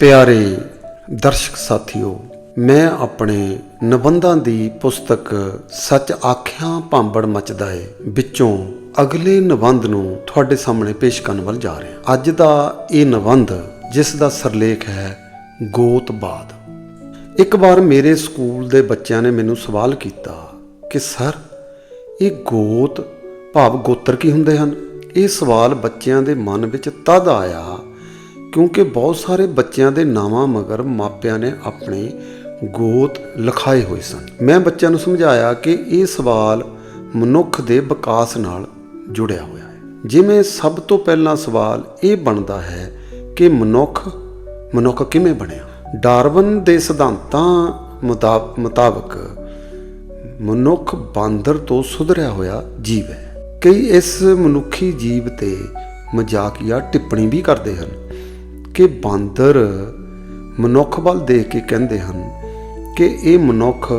ਪਿਆਰੇ ਦਰਸ਼ਕ ਸਾਥੀਓ, ਮੈਂ ਆਪਣੇ ਨਿਬੰਧਾਂ ਦੀ ਪੁਸਤਕ ਸੱਚ ਆਖਿਆ ਭਾਂਬੜ ਮਚਦਾ ਏ, ਵਿੱਚੋਂ ਅਗਲੇ ਨਿਬੰਧ ਨੂੰ ਤੁਹਾਡੇ ਸਾਹਮਣੇ ਪੇਸ਼ ਕਰਨ ਵੱਲ ਜਾ ਰਿਹਾ ਅੱਜ ਦਾ ਇਹ ਨਿਬੰਧ, ਜਿਸ ਦਾ ਸਰਲੇਖ ਹੈ ਗੋਤਬਾਦ ਇੱਕ ਵਾਰ ਮੇਰੇ ਸਕੂਲ ਦੇ ਬੱਚਿਆਂ ਨੇ ਮੈਨੂੰ ਸਵਾਲ ਕੀਤਾ ਕਿ, ਸਰ, ਇਹ ਗੋਤ ਭਾਵ ਗੋਤਰ ਕੀ ਹੁੰਦੇ ਹਨ? ਇਹ ਸਵਾਲ ਬੱਚਿਆਂ ਦੇ ਮਨ ਵਿੱਚ ਤਦ ਆਇਆ ਕਿਉਂਕਿ ਬਹੁਤ ਸਾਰੇ ਬੱਚਿਆਂ ਦੇ ਨਾਵਾਂ ਮਗਰ ਮਾਪਿਆਂ ਨੇ ਆਪਣੇ ਗੋਤ ਲਿਖਾਏ ਹੋਏ ਸਨ। ਮੈਂ ਬੱਚਿਆਂ ਨੂੰ ਸਮਝਾਇਆ ਕਿ ਇਹ ਸਵਾਲ ਮਨੁੱਖ ਦੇ ਵਿਕਾਸ ਨਾਲ ਜੁੜਿਆ ਹੋਇਆ ਹੈ। ਜਿਵੇਂ ਸਭ ਤੋਂ ਪਹਿਲਾ ਸਵਾਲ ਇਹ ਬਣਦਾ ਹੈ ਕਿ ਮਨੁੱਖ ਮਨੁੱਖ ਕਿਵੇਂ ਬਣਿਆ? ਡਾਰਵਨ ਦੇ ਸਿਧਾਂਤਾਂ ਮੁਤਾਬ- ਮੁਤਾਬਕ ਮਨੁੱਖ ਬਾਂਦਰ ਤੋਂ ਸੁਧਰਿਆ ਹੋਇਆ ਜੀਵ ਹੈ। ਕਈ ਇਸ ਮਨੁੱਖੀ ਜੀਵ ਤੇ ਮਜ਼ਾਕੀਆ ਟਿੱਪਣੀ ਵੀ ਕਰਦੇ ਹਨ। ਕਿ ਬਾਂਦਰ ਮਨੁੱਖ ਵੱਲ ਦੇਖ ਕੇ ਕਹਿੰਦੇ ਹਨ ਕਿ ਇਹ ਮਨੁੱਖ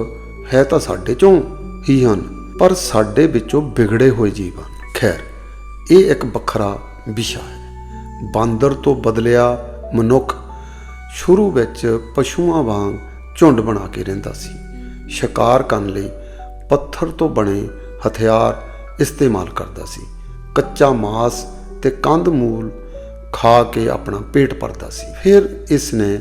ਹੈ ਤਾਂ ਸਾਡੇ ਚੋਂ ਹੀ ਹਨ, ਪਰ ਸਾਡੇ ਵਿੱਚੋਂ ਵਿਗੜੇ ਹੋਏ ਜੀਵ ਹਨ। ਖੈਰ, ਇਹ ਇੱਕ ਵੱਖਰਾ ਵਿਸ਼ਾ ਹੈ। ਬਾਂਦਰ ਤੋਂ ਬਦਲਿਆ ਮਨੁੱਖ ਸ਼ੁਰੂ ਵਿੱਚ ਪਸ਼ੂਆਂ ਵਾਂਗ ਝੁੰਡ ਬਣਾ ਕੇ ਰਹਿੰਦਾ ਸੀ। ਸ਼ਿਕਾਰ ਕਰਨ ਲਈ ਪੱਥਰ ਤੋਂ ਬਣੇ ਹਥਿਆਰ ਇਸਤੇਮਾਲ ਕਰਦਾ ਸੀ। ਕੱਚਾ ਮਾਸ ਤੇ ਕੰਦ ਮੂਲ ਖਾ ਕੇ ਆਪਣਾ ਪੇਟ ਭਰਦਾ ਸੀ। ਫਿਰ ਇਸ ਨੇ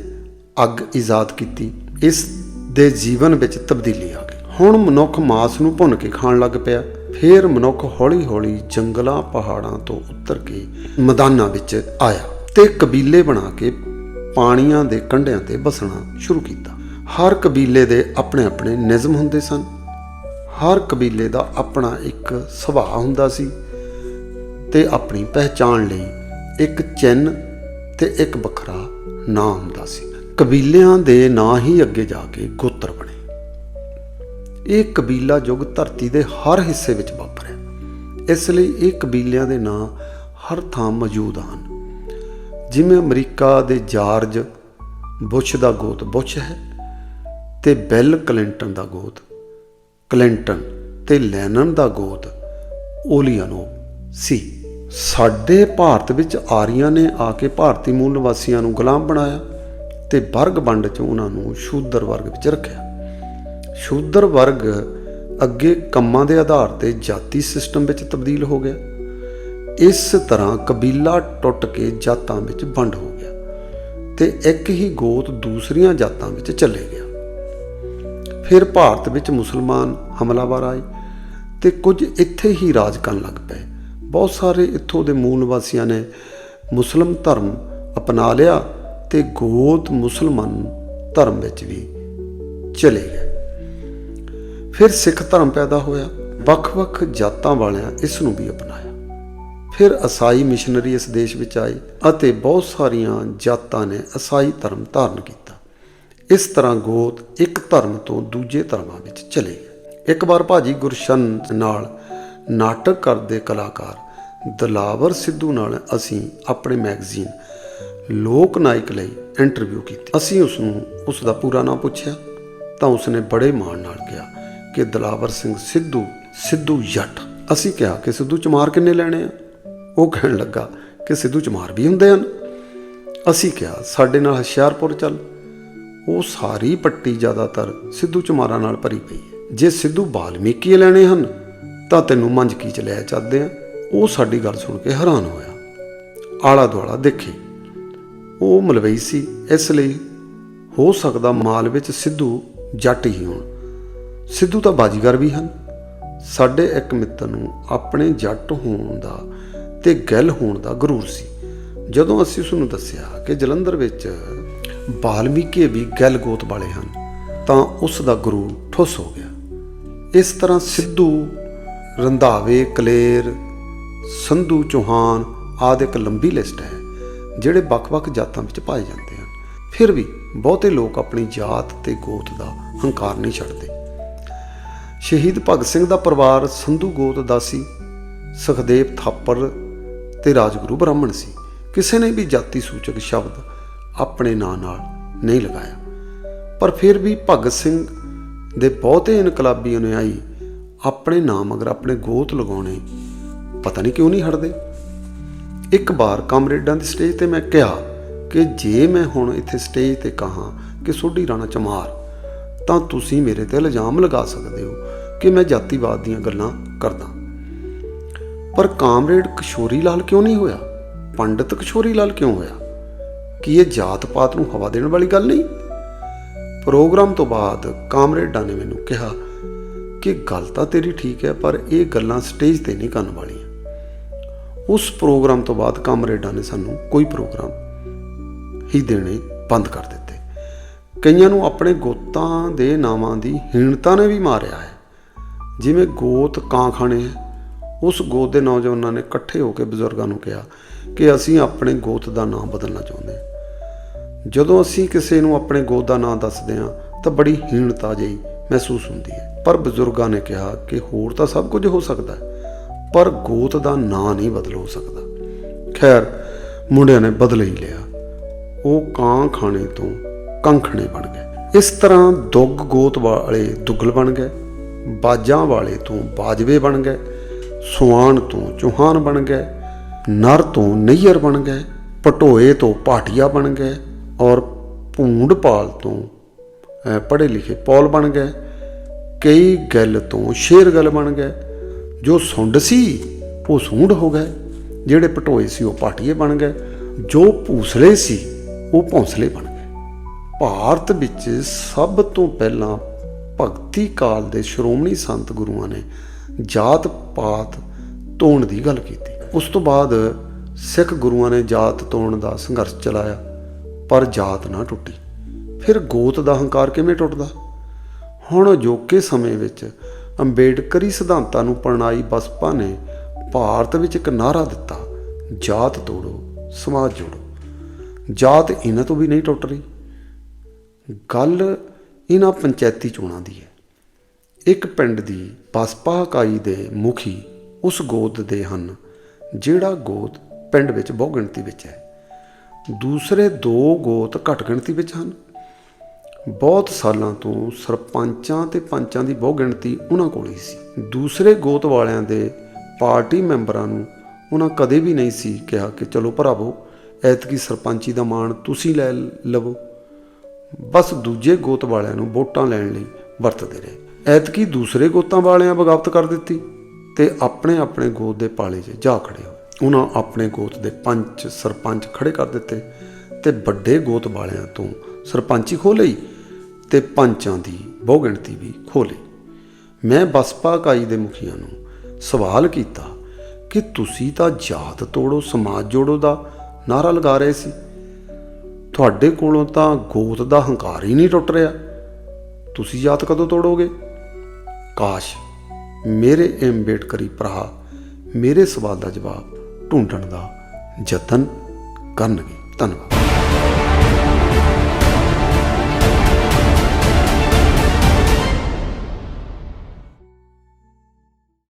ਅੱਗ ਇਜਾਦ ਕੀਤੀ। ਇਸ ਦੇ ਜੀਵਨ ਵਿੱਚ ਤਬਦੀਲੀ ਆ ਗਈ। ਹੁਣ ਮਨੁੱਖ ਮਾਸ ਨੂੰ ਭੁੰਨ ਕੇ ਖਾਣ ਲੱਗ ਪਿਆ। ਫਿਰ ਮਨੁੱਖ ਹੌਲੀ-ਹੌਲੀ ਜੰਗਲਾਂ, ਪਹਾੜਾਂ ਤੋਂ ਉੱਤਰ ਕੇ ਮੈਦਾਨਾਂ ਵਿੱਚ ਆਇਆ ਤੇ ਕਬੀਲੇ ਬਣਾ ਕੇ ਪਾਣੀਆਂ ਦੇ ਕੰਢਿਆਂ ਤੇ ਬਸਣਾ ਸ਼ੁਰੂ ਕੀਤਾ। ਹਰ ਕਬੀਲੇ ਦੇ ਆਪਣੇ ਆਪਣੇ ਨਿਯਮ ਹੁੰਦੇ ਸਨ। ਹਰ ਕਬੀਲੇ ਦਾ ਆਪਣਾ ਇੱਕ ਸੁਭਾਅ ਹੁੰਦਾ ਸੀ ਤੇ ਆਪਣੀ ਪਹਿਚਾਣ ਲਈ ਇੱਕ ਚਿੰਨ ਤੇ ਇੱਕ ਵੱਖਰਾ ਨਾਂ ਹੁੰਦਾ ਸੀ। ਕਬੀਲਿਆਂ ਦੇ ਨਾਂ ਹੀ ਅੱਗੇ ਜਾ ਕੇ ਗੋਤਰ ਬਣੇ। ਇਹ ਕਬੀਲਾ ਯੁੱਗ ਧਰਤੀ ਦੇ ਹਰ ਹਿੱਸੇ ਵਿੱਚ ਵਾਪਰਿਆ। ਇਸ ਲਈ ਇਹ ਕਬੀਲਿਆਂ ਦੇ ਨਾਂ ਹਰ ਥਾਂ ਮੌਜੂਦ ਹਨ। ਜਿਵੇਂ ਅਮਰੀਕਾ ਦੇ ਜਾਰਜ ਬੁਸ਼ ਦਾ ਗੋਤ ਬੁਸ਼ ਹੈ ਤੇ ਬਿਲ ਕਲਿੰਟਨ ਦਾ ਗੋਤ ਕਲਿੰਟਨ ਤੇ ਲੈਨਨ ਦਾ ਗੋਤ ਓਲੀਅਨੋ ਸੀ। ਸਾਡੇ ਭਾਰਤ ਵਿੱਚ ਆਰੀਆਂ ਨੇ ਆ ਕੇ ਭਾਰਤੀ ਮੂਲ ਨਿਵਾਸੀਆਂ ਨੂੰ ਗੁਲਾਮ ਬਣਾਇਆ ਤੇ ਵਰਗ ਵੰਡ 'ਚ ਉਹਨਾਂ ਨੂੰ ਸ਼ੂਦਰ ਵਰਗ ਵਿੱਚ ਰੱਖਿਆ। ਸ਼ੂਦਰ ਵਰਗ ਅੱਗੇ ਕੰਮਾਂ ਦੇ ਆਧਾਰ ਤੇ ਜਾਤੀ ਸਿਸਟਮ ਵਿੱਚ ਤਬਦੀਲ ਹੋ ਗਿਆ। ਇਸ ਤਰ੍ਹਾਂ ਕਬੀਲਾ ਟੁੱਟ ਕੇ ਜਾਤਾਂ ਵਿੱਚ ਵੰਡ ਹੋ ਗਿਆ ਤੇ ਇੱਕ ਹੀ ਗੋਤ ਦੂਸਰੀਆਂ ਜਾਤਾਂ ਵਿੱਚ ਚਲੇ ਗਿਆ। ਫਿਰ ਭਾਰਤ ਵਿੱਚ ਮੁਸਲਮਾਨ ਹਮਲਾਵਰ ਆਏ ਤੇ ਕੁਝ ਇੱਥੇ ਹੀ ਰਾਜ ਕਰਨ ਲੱਗ ਪਏ। ਬਹੁਤ ਸਾਰੇ ਇੱਥੋਂ ਦੇ ਮੂਲ ਵਾਸੀਆਂ ਨੇ ਮੁਸਲਮ ਧਰਮ ਅਪਣਾ ਲਿਆ ਤੇ ਗੋਤ ਮੁਸਲਮਾਨ ਧਰਮ ਵਿੱਚ ਵੀ ਚਲੇ ਗਏ। ਫਿਰ ਸਿੱਖ ਧਰਮ ਪੈਦਾ ਹੋਇਆ, ਵੱਖ-ਵੱਖ ਜਾਤਾਂ ਵਾਲਿਆਂ ਇਸ ਨੂੰ ਵੀ ਅਪਣਾਇਆ। ਫਿਰ ਈਸਾਈ ਮਿਸ਼ਨਰੀ ਇਸ ਦੇਸ਼ ਵਿੱਚ ਆਏ ਅਤੇ ਬਹੁਤ ਸਾਰੀਆਂ ਜਾਤਾਂ ਨੇ ਈਸਾਈ ਧਰਮ ਧਾਰਨ ਕੀਤਾ। ਇਸ ਤਰ੍ਹਾਂ ਗੋਤ ਇੱਕ ਧਰਮ ਤੋਂ ਦੂਜੇ ਧਰਮਾਂ ਵਿੱਚ ਚਲੇ ਗਏ। ਇੱਕ ਵਾਰ ਭਾਜੀ ਗੁਰਸ਼ਨ ਨਾਲ ਨਾਟਕ ਕਰਦੇ ਕਲਾਕਾਰ ਦਲਾਵਰ ਸਿੱਧੂ ਨਾਲ ਅਸੀਂ ਆਪਣੇ ਮੈਗਜ਼ੀਨ ਲੋਕ ਨਾਇਕ ਲਈ ਇੰਟਰਵਿਊ ਕੀਤੀ। ਅਸੀਂ ਉਸ ਨੂੰ ਉਸ ਦਾ ਪੂਰਾ ਨਾਮ ਪੁੱਛਿਆ ਤਾਂ ਉਸ ਨੇ ਬੜੇ ਮਾਣ ਨਾਲ ਕਿਹਾ ਕਿ ਦਲਾਵਰ ਸਿੰਘ ਸਿੱਧੂ ਸਿੱਧੂ ਜੱਟ ਅਸੀਂ ਕਿਹਾ ਕਿ ਸਿੱਧੂ ਚਮਾਰ ਕਿੰਨੇ ਲੈਣੇ ਆ? ਉਹ ਕਹਿਣ ਲੱਗਾ ਕਿ ਸਿੱਧੂ ਚਮਾਰ ਵੀ ਹੁੰਦੇ ਹਨ। ਅਸੀਂ ਕਿਹਾ, ਸਾਡੇ ਨਾਲ ਹੁਸ਼ਿਆਰਪੁਰ ਚੱਲ। ਉਹ ਸਾਰੀ ਪੱਟੀ ਜ਼ਿਆਦਾਤਰ ਸਿੱਧੂ ਚਮਾਰਾਂ ਨਾਲ ਭਰੀ ਪਈ ਹੈ। ਜੇ ਸਿੱਧੂ ਬਾਲਮੀਕੀ ਲੈਣੇ ਹਨ ਤਾਂ ਤੈਨੂੰ ਮੰਝ ਕੀ ਚ ਲੈ ਚੱਲਦੇ ਆ। ਉਹ ਸਾਡੀ ਗੱਲ ਸੁਣ ਕੇ ਹੈਰਾਨ ਹੋਇਆ। ਆਲਾ ਦੁਆਲਾ ਦੇਖੇ। ਉਹ ਮਲਵਈ ਸੀ, ਇਸ ਲਈ ਹੋ ਸਕਦਾ ਮਾਲ ਵਿੱਚ ਸਿੱਧੂ ਜੱਟ ਹੀ ਹੋਣ। ਸਿੱਧੂ ਤਾਂ ਬਾਜੀਗਰ ਵੀ ਹਨ। ਸਾਡੇ ਇੱਕ ਮਿੱਤਰ ਨੂੰ ਆਪਣੇ ਜੱਟ ਹੋਣ ਦਾ ਤੇ ਗੱਲ ਹੋਣ ਦਾ ਗਰੂਰ ਸੀ। ਜਦੋਂ ਅਸੀਂ ਉਸ ਨੂੰ ਦੱਸਿਆ ਕਿ ਜਲੰਧਰ ਵਿੱਚ ਬਾਲਮੀਕੀ ਵੀ ਗੱਲ ਗੋਤ ਵਾਲੇ ਹਨ, ਤਾਂ ਉਸ ਦਾ ਗਰੂਰ ਠੁੱਸ ਹੋ ਗਿਆ। ਇਸ ਤਰ੍ਹਾਂ ਸਿੱਧੂ ਰੰਧਾਵੇ, ਕਲੇਰ, ਸੰਧੂ ਚੌਹਾਨ ਆਦਿ ਇੱਕ ਲੰਬੀ ਲਿਸਟ ਹੈ, ਜਿਹੜੇ ਵੱਖ-ਵੱਖ ਜਾਤਾਂ ਵਿੱਚ ਪਾਏ ਜਾਂਦੇ ਹਨ। ਫਿਰ ਵੀ ਬਹੁਤੇ ਲੋਕ ਆਪਣੀ ਜਾਤ ਤੇ ਗੋਤ ਦਾ ਹੰਕਾਰ ਨਹੀਂ ਛੱਡਦੇ। ਸ਼ਹੀਦ ਭਗਤ ਸਿੰਘ ਦਾ ਪਰਿਵਾਰ ਸੰਧੂ ਗੋਤ ਦਾ ਸੀ, ਸੁਖਦੇਵ ਥਾਪਰ ਤੇ ਰਾਜਗੁਰੂ ਬ੍ਰਾਹਮਣ ਸੀ। ਕਿਸੇ ਨੇ ਵੀ ਜਾਤੀ ਸੂਚਕ ਸ਼ਬਦ ਆਪਣੇ ਨਾਂ ਨਾਲ ਨਹੀਂ ਲਗਾਇਆ। ਪਰ ਫਿਰ ਵੀ ਭਗਤ ਸਿੰਘ ਦੇ ਬਹੁਤੇ ਇਨਕਲਾਬੀ ਅਨੁਯਾਈ ਆਪਣੇ ਨਾਮ ਅਗਰ ਆਪਣੇ ਗੋਤ ਲਗਾਉਣੇ, ਪਤਾ ਨਹੀਂ ਕਿਉਂ ਨਹੀਂ ਹਟਦੇ। ਇੱਕ ਵਾਰ ਕਾਮਰੇਡਾਂ ਦੀ ਸਟੇਜ ਤੇ ਮੈਂ ਕਿਹਾ ਕਿ ਜੇ ਮੈਂ ਹੁਣ ਇੱਥੇ ਸਟੇਜ ਤੇ ਕਹਾਂ ਕਿ ਸੋਢੀ ਰਾਣਾ ਚਮਾਰ, ਤਾਂ ਤੁਸੀਂ ਮੇਰੇ ਤੇ ਇਲਜ਼ਾਮ ਲਗਾ ਸਕਦੇ ਹੋ ਕਿ ਮੈਂ ਜਾਤੀਵਾਦ ਦੀਆਂ ਗੱਲਾਂ ਕਰਦਾ। ਪਰ ਕਾਮਰੇਡ ਕਿਸ਼ੋਰੀ ਲਾਲ ਕਿਉਂ ਨਹੀਂ ਹੋਇਆ? ਪੰਡਿਤ ਕਿਸ਼ੋਰੀ ਲਾਲ ਕਿਉਂ ਹੋਇਆ? ਕੀ ਇਹ ਜਾਤ ਪਾਤ ਨੂੰ ਹਵਾ ਦੇਣ ਵਾਲੀ ਗੱਲ ਨਹੀਂ? ਪ੍ਰੋਗਰਾਮ ਤੋਂ ਬਾਅਦ ਕਾਮਰੇਡਾਂ ਨੇ ਮੈਨੂੰ ਕਿਹਾ ਕਿ ਗੱਲ ਤਾਂ ਤੇਰੀ ਠੀਕ ਹੈ, ਪਰ ਇਹ ਗੱਲਾਂ ਸਟੇਜ ਤੇ ਨਹੀਂ ਕਰਨ ਵਾਲੀਆਂ। ਉਸ ਪ੍ਰੋਗਰਾਮ ਤੋਂ ਬਾਅਦ ਕਾਮਰੇਡਾਂ ਨੇ ਸਾਨੂੰ ਕੋਈ ਪ੍ਰੋਗਰਾਮ ਹੀ ਦੇਣੇ ਬੰਦ ਕਰ ਦਿੱਤੇ। ਕਈਆਂ ਨੂੰ ਆਪਣੇ ਗੋਤਾਂ ਦੇ ਨਾਵਾਂ ਦੀ ਹੀਣਤਾ ਨੇ ਵੀ ਮਾਰਿਆ ਹੈ। ਜਿਵੇਂ ਗੋਤ ਕਾਂ ਖਾਣੇ ਹੈ, ਉਸ ਗੋਤ ਦੇ ਨੌਜਵਾਨਾਂ ਨੇ ਇਕੱਠੇ ਹੋ ਕੇ ਬਜ਼ੁਰਗਾਂ ਨੂੰ ਕਿਹਾ ਕਿ ਅਸੀਂ ਆਪਣੇ ਗੋਤ ਦਾ ਨਾਮ ਬਦਲਣਾ ਚਾਹੁੰਦੇ ਹਾਂ। ਜਦੋਂ ਅਸੀਂ ਕਿਸੇ ਨੂੰ ਆਪਣੇ ਗੋਤ ਦਾ ਨਾਮ ਦੱਸਦੇ ਹਾਂ, ਤਾਂ ਬੜੀ ਹੀਣਤਾ ਜਿਹੀ ਮਹਿਸੂਸ ਹੁੰਦੀ ਹੈ। ਪਰ ਬਜ਼ੁਰਗਾਂ ਨੇ ਕਿਹਾ ਕਿ ਹੋਰ ਤਾਂ ਸਭ ਕੁਝ ਹੋ ਸਕਦਾ ਪਰ ਗੋਤ ਦਾ ਨਾਂ ਨਹੀਂ ਬਦਲ ਹੋ ਸਕਦਾ। ਖੈਰ, ਮੁੰਡਿਆਂ ਨੇ ਬਦਲ ਹੀ ਲਿਆ। ਉਹ ਕਾਂ ਖਾਣੇ ਤੋਂ ਕੰਖਣੇ ਬਣ ਗਏ। ਇਸ ਤਰ੍ਹਾਂ ਦੁੱਗ ਗੋਤ ਵਾਲੇ ਦੁੱਗਲ ਬਣ ਗਏ, ਬਾਜਾਂ ਵਾਲੇ ਤੋਂ ਬਾਜਵੇ ਬਣ ਗਏ, ਸੁਆਣ ਤੋਂ ਚੌਹਾਨ ਬਣ ਗਏ, ਨਰ ਤੋਂ ਨਈਅਰ ਬਣ ਗਏ, ਪਟੋਏ ਤੋਂ ਪਾਟੀਆ ਬਣ ਗਏ ਔਰ ਭੂੰਡਪਾਲ ਤੋਂ ਪੜ੍ਹੇ ਲਿਖੇ ਪੌਲ ਬਣ ਗਏ। ਕਈ ਗੱਲ ਤੋਂ ਸ਼ੇਰ ਗੱਲ ਬਣ ਗਏ। ਜੋ ਸੁੰਡ ਸੀ, ਉਹ ਸੂੰਡ ਹੋ ਗਏ। ਜਿਹੜੇ ਪਟੋਏ ਸੀ, ਉਹ ਪਾਟੀਏ ਬਣ ਗਏ। ਜੋ ਭੂਸਲੇ ਸੀ, ਉਹ ਭੌਂਸਲੇ ਬਣ ਗਏ। ਭਾਰਤ ਵਿੱਚ ਸਭ ਤੋਂ ਪਹਿਲਾਂ ਭਗਤੀ ਕਾਲ ਦੇ ਸ਼੍ਰੋਮਣੀ ਸੰਤ ਗੁਰੂਆਂ ਨੇ ਜਾਤ ਪਾਤ ਤੋੜਨ ਦੀ ਗੱਲ ਕੀਤੀ। ਉਸ ਤੋਂ ਬਾਅਦ ਸਿੱਖ ਗੁਰੂਆਂ ਨੇ ਜਾਤ ਤੋੜਨ ਦਾ ਸੰਘਰਸ਼ ਚਲਾਇਆ, ਪਰ ਜਾਤ ਨਾ ਟੁੱਟੀ। ਫਿਰ ਗੋਤ ਦਾ ਹੰਕਾਰ ਕਿਵੇਂ ਟੁੱਟਦਾ? ਹੁਣ ਅਜੋਕੇ ਸਮੇਂ ਵਿੱਚ ਅੰਬੇਡਕਰੀ ਸਿਧਾਂਤਾਂ ਨੂੰ ਪ੍ਰਣਾਈ ਬਸਪਾ ਨੇ ਭਾਰਤ ਵਿੱਚ ਇੱਕ ਨਾਰਾ ਦਿੱਤਾ, ਜਾਤ ਤੋੜੋ, ਸਮਾਜ ਜੋੜੋ। ਜਾਤ ਇਹਨਾਂ ਤੋਂ ਵੀ ਨਹੀਂ ਟੁੱਟ ਰਹੀ। ਗੱਲ ਇਹਨਾਂ ਪੰਚਾਇਤੀ ਚੋਣਾਂ ਦੀ ਹੈ। ਇੱਕ ਪਿੰਡ ਦੀ ਬਸਪਾ ਇਕਾਈ ਦੇ ਮੁਖੀ ਉਸ ਗੋਤ ਦੇ ਹਨ, ਜਿਹੜਾ ਗੋਤ ਪਿੰਡ ਵਿੱਚ ਬਹੁ ਗਿਣਤੀ ਵਿੱਚ ਹੈ। ਦੂਸਰੇ ਦੋ ਗੋਤ ਘੱਟ ਗਿਣਤੀ ਵਿੱਚ ਹਨ। ਬਹੁਤ ਸਾਲਾਂ ਤੋਂ ਸਰਪੰਚਾਂ ਤੇ ਪੰਚਾਂ ਦੀ ਬਹੁ ਗਿਣਤੀ ਉਹਨਾਂ ਕੋਲ ਹੀ ਸੀ। ਦੂਸਰੇ ਗੋਤ ਵਾਲਿਆਂ ਦੇ ਪਾਰਟੀ ਮੈਂਬਰਾਂ ਨੂੰ ਉਹਨਾਂ ਕਦੇ ਵੀ ਨਹੀਂ ਸੀ ਕਿਹਾ ਕਿ ਚਲੋ ਭਰਾਵੋ, ਐਤਕੀ ਸਰਪੰਚੀ ਦਾ ਮਾਣ ਤੁਸੀਂ ਲੈ ਲਵੋ। ਬਸ ਦੂਜੇ ਗੋਤ ਵਾਲਿਆਂ ਨੂੰ ਵੋਟਾਂ ਲੈਣ ਲਈ ਵਰਤਦੇ ਰਹੇ। ਐਤਕੀ ਦੂਸਰੇ ਗੋਤਾਂ ਵਾਲਿਆਂ ਬਗਾਵਤ ਕਰ ਦਿੱਤੀ ਤੇ ਆਪਣੇ ਆਪਣੇ ਗੋਤ ਦੇ ਪਾਲੇ 'ਚ ਜਾ ਖੜੇ ਹੋਏ। ਉਹਨਾਂ ਆਪਣੇ ਗੋਤ ਦੇ ਪੰਚ ਸਰਪੰਚ ਖੜੇ ਕਰ ਦਿੱਤੇ ਤੇ ਵੱਡੇ ਗੋਤ ਵਾਲਿਆਂ ਤੋਂ ਸਰਪੰਚੀ ਖੋਹ ਲਈ। ਤੇ ਪੰਚਾਂ ਦੀ ਬਹੁ ਗਿਣਤੀ ਵੀ ਖੋਹ ਲਈ ਮੈਂ ਬਸਪਾ ਇਕਾਈ ਦੇ ਮੁਖੀਆਂ ਨੂੰ ਸਵਾਲ ਕੀਤਾ ਕਿ ਤੁਸੀਂ ਤਾਂ ਜਾਤ ਤੋੜੋ, ਸਮਾਜ ਜੋੜੋ ਦਾ ਨਾਰਾ ਲਗਾ ਰਹੇ ਸੀ। ਤੁਹਾਡੇ ਕੋਲੋਂ ਤਾਂ ਗੋਤ ਦਾ ਹੰਕਾਰ ਹੀ ਨਹੀਂ ਟੁੱਟ ਰਿਹਾ। ਤੁਸੀਂ ਜਾਤ ਕਦੋਂ ਤੋੜੋਗੇ? ਕਾਸ਼ ਮੇਰੇ ਅੰਬੇਡਕਰੀ ਭਰਾ ਮੇਰੇ ਸਵਾਲ ਦਾ ਜਵਾਬ ਢੂੰਡਣ ਦਾ ਯਤਨ ਕਰਨਗੇ। ਧੰਨਵਾਦ।